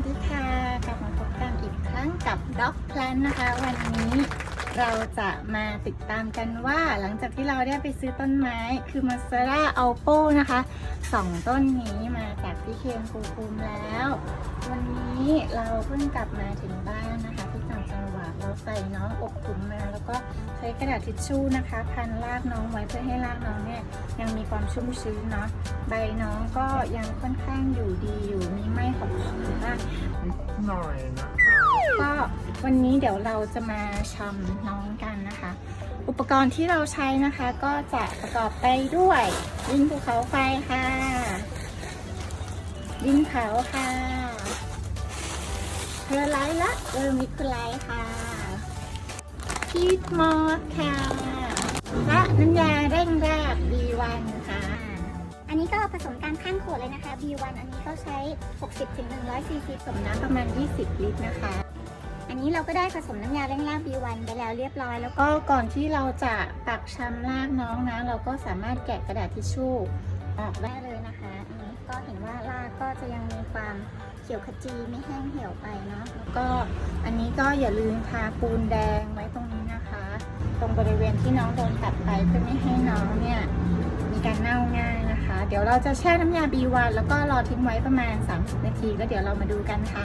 วัสดีค่ะกลับมาพบกันอีกครั้งกับ Dog Plan นนะคะ วันนี้เราจะมาติดตามกันว่าหลังจากที่เราได้ไปซื้อต้นไม้คือมาซาร่าอัลโปนะคะสองต้นนี้มาจากที่เคนปูภูมิแล้ว วันนี้เราเพิ่งกลับมาถึงบ้านนะคะ ที่ต่างจังหวัดเราใส่น้องอบถุงมา แล้วก็ใช้กระดาษทิชชู่นะคะ พันรากน้องไว้เพื่อให้รากน้องเนี่ยยังมีความชุ่มชื้นเนาะใบน้องก็ยังค่อนข้างอยู่ดีอยู่ มากหน่อยนะคะก็วันนี้เดี๋ยวเราจะมาชำน้องกันนะคะ อุปกรณ์ที่เราใช้นะคะ ก็จะประกอบไปด้วยดินภูเขาไฟค่ะ ดินเผาค่ะเพอร์ไลท์และเออร์มิคุไลท์ค่ะพีทมอสค่ะและน้ำยาเร่งแรก B1 ค่ะ อันนี้ก็ผสมการข้างขวดเลยนะคะ B1 อันนี้ก็ใช้ 60-100ซีซีผสมน้ำประมาณ 20 ลิตรนะคะ อันนี้เราก็ได้ผสมน้ำยาเร่งราก B1 ไปแล้วเรียบร้อย แล้วก็ก่อนที่เราจะปักชำรากน้องนะ เราก็สามารถแกะกระดาษทิชชู่ออกได้เลยนะคะอันนี้ก็เห็นว่ารากก็จะยังมีความเขียวขจีไม่แห้งเหี่ยวไปเนาะแล้วก็อันนี้ก็อย่าลืมทาปูนแดงไว้ตรงนี้นะคะ ตรงบริเวณที่น้องโดนตัดไปเพื่อไม่ให้น้องเนี่ยมีการเน่าง่าย เดี๋ยวเราจะแช่น้ำยา B1 แล้วก็รอทิ้งไว้ประมาณ 30 นาทีแล้วเดี๋ยวเรามาดูกันค่ะ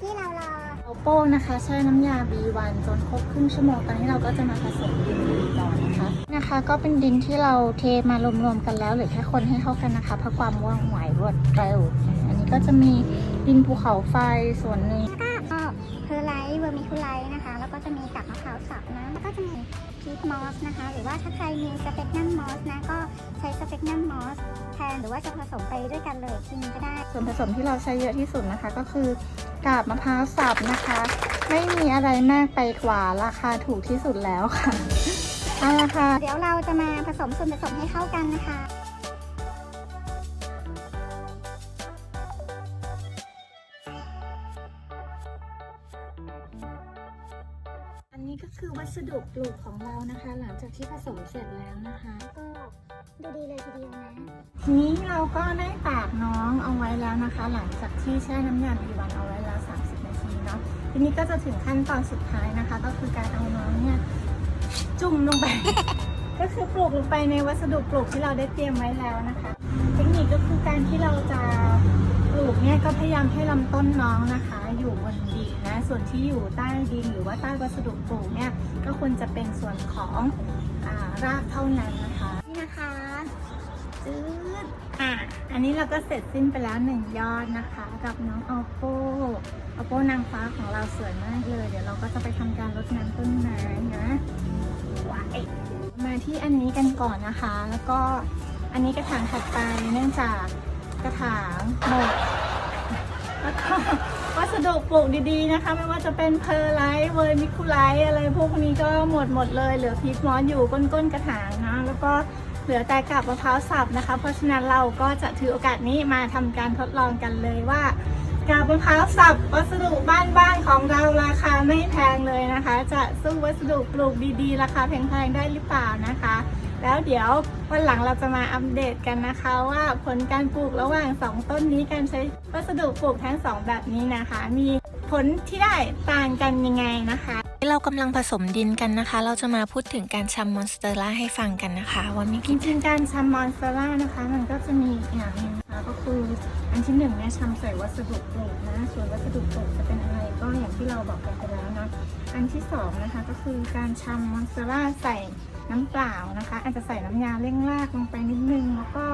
ที่เรารอเอาโป้งนะคะ แช่น้ำยา B1 จนครบครึ่งชั่วโมงตอนนี้เราก็จะมาผสมดินก่อนนะคะ นะคะ ก็เป็นดินที่เราเทมารวมๆกันแล้วหลือแค่คนให้เข้ากันนะคะเพื่อความว่องไวรวดเร็ว อันนี้ก็จะมีดินภูเขาไฟส่วนหนึ่ง เพอร์ไลท์เวอร์มิคูไลท์นะคะ แล้วก็จะมีกากมะพร้าวสับนะ แล้วก็จะมีพีทมอสนะคะ หรือว่าถ้าใครมีสเปกนัมมอสนะ ก็ใช้สเปกนัมมอสแทน หรือว่าจะผสมไปด้วยกันเลยทีนึงก็ได้ ส่วนผสมที่เราใช้เยอะที่สุดนะคะ ก็คือกาบมะพร้าวสับนะคะ ไม่มีอะไรมากไปกว่าราคาถูกที่สุดแล้วค่ะเอาละค่ะ เดี๋ยวเราจะมาผสมส่วนผสมให้เข้ากันนะคะ อันนี้ก็คือวัสดุปลูกของเรานะคะ หลังจากที่ผสมเสร็จแล้วนะคะ ก็ดูดีเลยทีเดียวนะทีนี้เราก็ได้ตากน้องเอาไว้แล้วนะคะ หลังจากที่แช่น้ำยาบีวันเอาไว้แล้ว 30 นาทีเนาะทีนี้ก็จะถึงขั้นตอนสุดท้ายนะคะ ก็คือการเอาน้องเนี่ยจุ่มลงไป ก็คือปลูกลงไปในวัสดุปลูกที่เราได้เตรียมไว้แล้วนะคะ เทคนิคก็คือการที่เราจะปลูกเนี่ยก็พยายามให้ลำต้นน้องนะคะ อยู่บน ส่วนที่อยู่ใต้ดินหรือว่าใต้วัสดุปลูกเนี่ยก็ควรจะเป็นส่วนของอารากเท่านั้นนะคะนี่นะคะจืดอะอันนี้เราก็เสร็จสิ้นไปแล้วหนึ่งยอดนะคะ กับน้องออโปออโปนางฟ้าของเราสวยมากเลย เดี๋ยวเราก็จะไปทำการรดน้ำต้นไม้นะว้ายมาที่อันนี้กันก่อนนะคะ แล้วก็อันนี้กระถางถัดไปเนื่องจากกระถางหมดแล้วก็ วัสดุปลูกดีๆนะคะ ไม่ว่าจะเป็นเพอร์ไลท์เวอร์มิคูไลท์อะไรพวกนี้ก็หมดหมดเลยเหลือพีทมอนอยู่ก้นๆกระถางนะแล้วก็เหลือแต่กับมะพร้าวสับนะคะ เพราะฉะนั้นเราก็จะถือโอกาสนี้มาทำการทดลองกันเลยว่ากับมะพร้าวสับวัสดุบ้านๆของเราราคาไม่แพงเลยนะคะ จะสู้วัสดุปลูกดีๆ ราคาแพงๆได้หรือเปล่านะคะ แล้วเดี๋ยววันหลังเราจะมาอัปเดตกันนะคะว่าผลการปลูกระหว่างสองต้นนี้การใช้วัสดุปลูกทั้งสองแบบนี้นะคะ มีผลที่ได้ต่างกันยังไงนะคะเรากำลังผสมดินกันนะคะ เราจะมาพูดถึงการชำมอนสเตอร่าให้ฟังกันนะคะว่ามีจริงๆการชำมอนสเตอร่านะคะ มันก็จะมีอีกอย่างหนึ่งนะคะก็คืออันที่หนึ่งเนี่ยชำใส่วัสดุปลูกนะ ส่วนวัสดุปลูกจะเป็นอะไรก็อย่างที่เราบอกกันไปแล้วนะ อันที่สองนะคะก็คือการชำมอนสเตอร่าใส่ น้ำเปล่านะคะ อาจจะใส่น้ำยาเร่งรากลงไปนิดนึง แล้วก็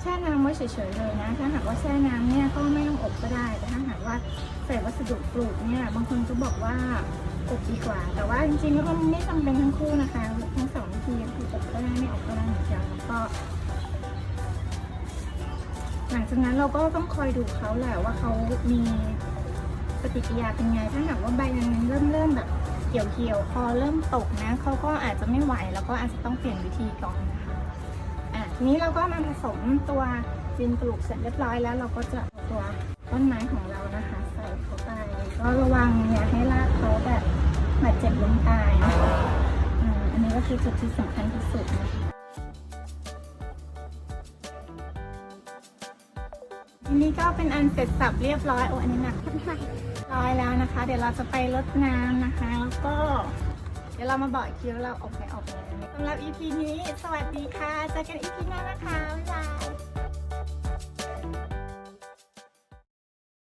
แช่น้ำไว้เฉยๆเลยนะ ถ้าหากว่าแช่น้ำเนี่ยก็ไม่ต้องอบก็ได้ แต่ถ้าหากว่าใส่วัสดุปลูกเนี่ย บางคนก็บอกว่าอบดีกว่า แต่ว่าจริงๆแล้วก็ไม่จำเป็นทั้งคู่นะคะ ทั้งสองวิธีคืออบก็ได้ไม่อบก็ได้เหมือนกันแล้วก็หลังจากนั้นเราก็ต้องคอยดูเขาแหละว่าเขามีปฏิกิริยาเป็นไง ถ้าหากว่าใบมันเริ่มเริ่มแบบ กี่ยวเกี่ยวคอเริ่มตกนะเขาก็อาจจะไม่ไหวแล้วก็อาจจะต้องเปลี่ยนวิธีก่อนนะคะอะทีนี้เราก็มาผสมตัวดินปลูกเสร็จเรียบร้อยแล้ว เราก็จะเอาตัวต้นไม้ของเรานะคะ ใส่เข้าไปก็ระวังอย่าให้รากเขาแบบบาดเจ็บล้มตายนะคะอันนี้ก็คือจุดที่สำคัญที่สุดนะคะทีนี้ก็เป็นอันเสร็จสับเรียบร้อยโอ้อันนี้หนักไม่ไหว ร้อยแล้วนะคะ เดี๋ยวเราจะไปรดน้ำนะคะ แล้วก็ เดี๋ยวเรามาบอกอีกทีว่าเราออกไปออกแล้สำหรับ EP นี้ สวัสดีค่ะเจอกัน EP หน้านะคะบ๊ายบาย